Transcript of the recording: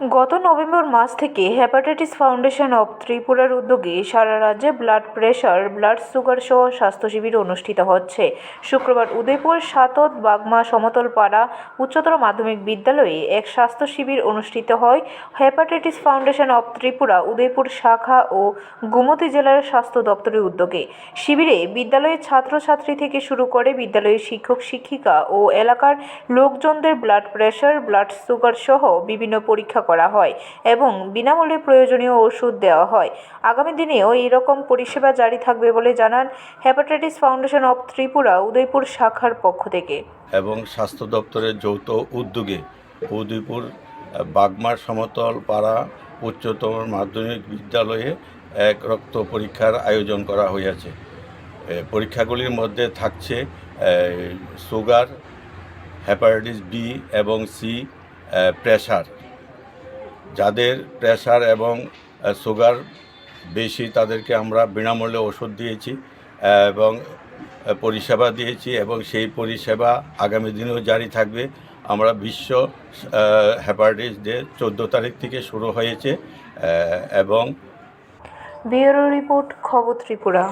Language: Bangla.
গত নভেম্বর মাস থেকে হেপাটাইটিস ফাউন্ডেশন অব ত্রিপুরার উদ্যোগে সারা রাজ্যে ব্লাড প্রেশার, ব্লাড সুগার সহ স্বাস্থ্য শিবির অনুষ্ঠিত হচ্ছে। শুক্রবার উদয়পুর সাতত বাগমা সমতল পাড়া উচ্চতর মাধ্যমিক বিদ্যালয়ে এক স্বাস্থ্য শিবির অনুষ্ঠিত হয়। Hepatitis foundation of Tripura, Udaipur শাখা ও গোমতী জেলার স্বাস্থ্য দপ্তরের উদ্যোগে শিবিরে বিদ্যালয়ের ছাত্রছাত্রী থেকে শুরু করে বিদ্যালয়ের শিক্ষক, শিক্ষিকা ও এলাকার লোকজনদের ব্লাড প্রেশার, ব্লাড সুগার সহ বিভিন্ন পরীক্ষা করা হয় এবং বিনামূল্যে প্রয়োজনীয় ওষুধ দেওয়া হয়। আগামী দিনেও এরকম পরিষেবা জারি থাকবে বলে জানান hepatitis foundation of Tripura Udaipur শাখার পক্ষ থেকে। এবং স্বাস্থ্য দপ্তরের যৌথ উদ্যোগে উদয়পুর বাগমার সমতল পাড়া উচ্চতর মাধ্যমিক বিদ্যালয়ে এক রক্ত পরীক্ষার আয়োজন করা হয়েছে এ, পরীক্ষাগুলির মধ্যে থাকছে সুগার হেপাটাইটিস বি এবং সি প্রেশার যাদের প্রেশার এবং সুগার বেশি তাদেরকে আমরা বিনামূল্যে ওষুধ দিয়েছি এবং পরিষেবা দিয়েছি এবং সেই পরিষেবা আগামী দিনেও জারি থাকবে। আমরা বিশ্ব হেপাটাইটিস ডে চোদ্দ তারিখ থেকে শুরু হয়েছে এবং ব্যুরো রিপোর্ট খবর ত্রিপুরা।